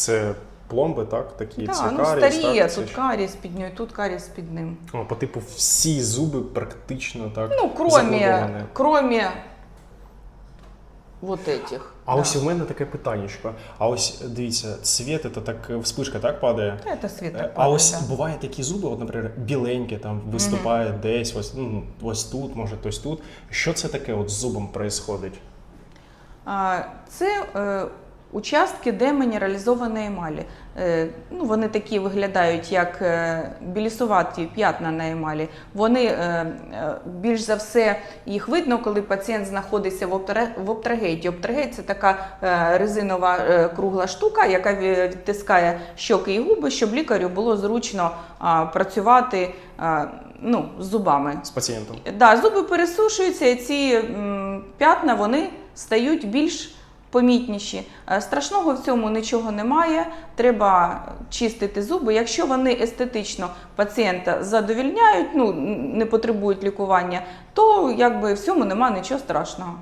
Це пломби, так? Такі Так, це ну карієс, старі, так? Це тут ж- карієс під нього, тут карієс під ним. О, по типу всі зуби практично так. Ну, закладовані. кроме вот этих. А да. ось у мене таке питаннячко. А ось дивіться, цвіт, це так вспишка так падає. Та це світ Е, так А падає, ось да. бувають такі зуби, от, наприклад, біленькі, там виступає десь, ось, ну, ось тут, може, ось тут. Що це таке от з зубом відбувається? А, Це е, участки демінералізованої емалі. Е, ну, вони такі виглядають, як е, білісуваті п'ятна на емалі. Вони е, більш за все їх видно, коли пацієнт знаходиться в, оптрагейті. Оптрагейт це така резинова кругла штука, яка відтискає щоки і губи, щоб лікарю було зручно працювати ну, з зубами. З пацієнтом? Да, зуби пересушуються, і ці п'ятна вони стають більш помітніші. Е, Страшного в цьому нічого немає. Треба чистити зуби. Якщо вони естетично пацієнта задовільняють, ну не потребують лікування, то якби в цьому немає нічого страшного.